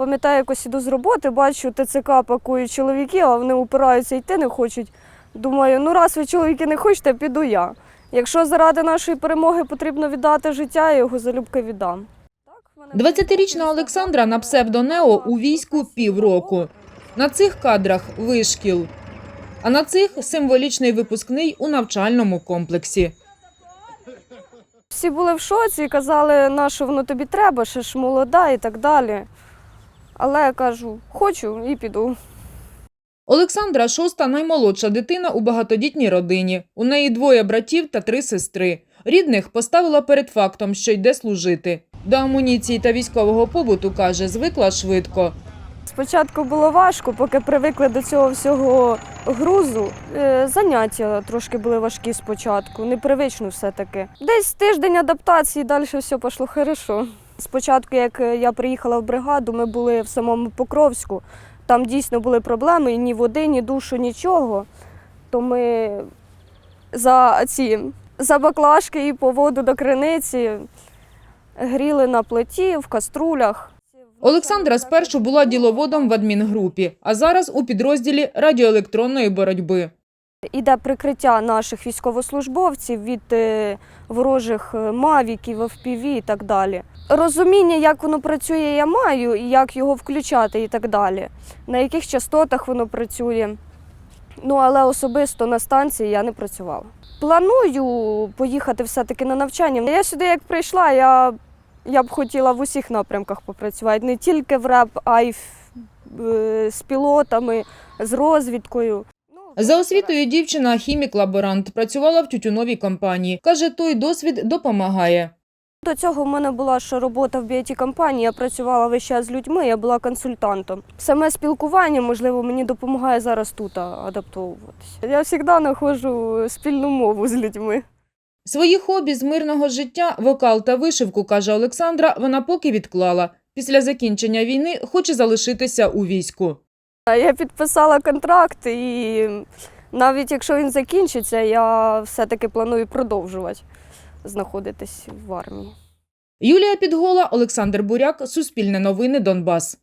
Пам'ятаю, якось іду з роботи, бачу, ТЦК пакують чоловіки, а вони упираються йти не хочуть. Думаю, ну раз ви чоловіки не хочете, піду я. Якщо заради нашої перемоги потрібно віддати життя, я його залюбки віддам. 20-річна Олександра на псевдонео у війську півроку. На цих кадрах вишкіл, а на цих символічний випускний у навчальному комплексі. Всі були в шоці і казали, на що воно тобі треба, ще ж молода і так далі. Але я кажу, хочу і піду. Олександра шоста наймолодша дитина у багатодітній родині. У неї двоє братів та три сестри. Рідних поставила перед фактом, що йде служити. До амуніції та військового побуту, каже, звикла швидко. Спочатку було важко, поки привикли до цього всього грузу. Е, Заняття трошки були важкі спочатку, непривично все-таки. Десь тиждень адаптації, далі все пішло хорошо. Спочатку, як я приїхала в бригаду, ми були в самому Покровську. Там дійсно були проблеми, ні води, ні душу, нічого. То ми за ці за баклажки і по воду до криниці гріли на плиті, в каструлях. Олександра спершу була діловодом в адмінгрупі, а зараз у підрозділі радіоелектронної боротьби. Іде прикриття наших військовослужбовців від е, ворожих е, мавіків, FPV і так далі. Розуміння, як воно працює, я маю, і як його включати і так далі. На яких частотах воно працює. Ну, але особисто на станції я не працювала. Планую поїхати все-таки на навчання. Я сюди як прийшла, я, я б хотіла в усіх напрямках попрацювати, не тільки в РЕП, а й е, з пілотами, з розвідкою. За освітою дівчина хімік-лаборант, працювала в тютюновій компанії. Каже, той досвід допомагає. До цього в мене була ще робота в біоті компанії. Я працювала весь час з людьми, я була консультантом. Саме спілкування, можливо, мені допомагає зараз тут адаптовуватися. Я завжди знаходжу спільну мову з людьми. Свої хобі з мирного життя, вокал та вишивку, каже Олександра, вона поки відклала. Після закінчення війни хоче залишитися у війську. А Я підписала контракт, і навіть якщо він закінчиться, я все-таки планую продовжувати знаходитись в армії. Юлія Підгола, Олександр Буряк, Суспільне новини, Донбас.